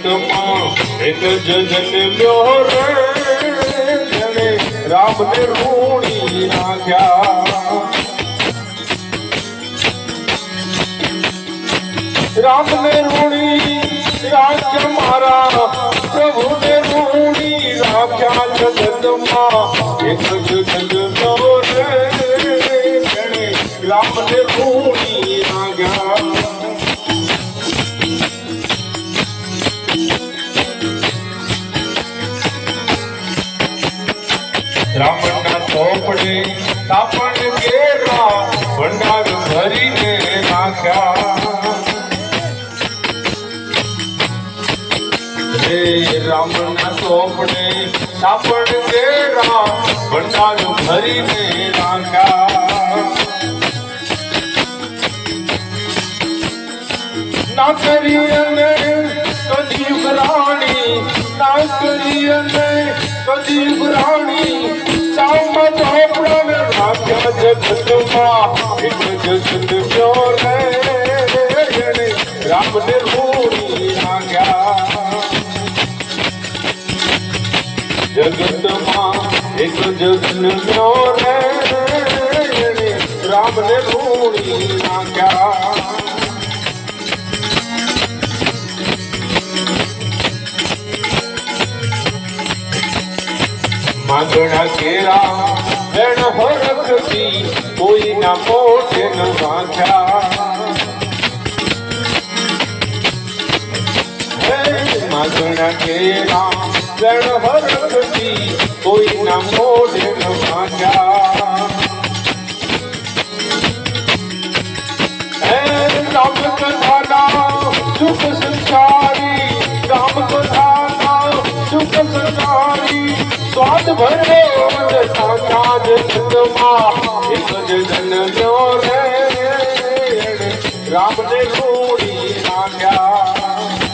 જગતમાં એક જ જન્મ્યો રે જેણે રામને રૂણી નાખ્યા રામને રૂણી એક જ રામના ચોપડે તાપણ કેરા ભંડાર ભરીને નાખ્યા. રામના ચોપડે તાપણ કેરા ભંડાર ભરીને નાખ્યા. ના કરી અને રાખ્યા જગતમાં એક જગત મ્યો રે એને રામને રૂડી નાખ્યા જગતમાં એક જગત મ્યો રે એને રામને રૂડી નાખ્યા માંગણા કેરા વેણ હરખથી કોઈના મોઢે ન વાંચ્યા. માગણા કેરા વેણ હરખથી કોઈના મોઢે ન વાંચ્યા. હે રામ કથાના સુખ સંસારી સ્વાદ ભરે સાચા જગતમાં એક જ જન્મ્યો રે રામને છોડી નાખ્યા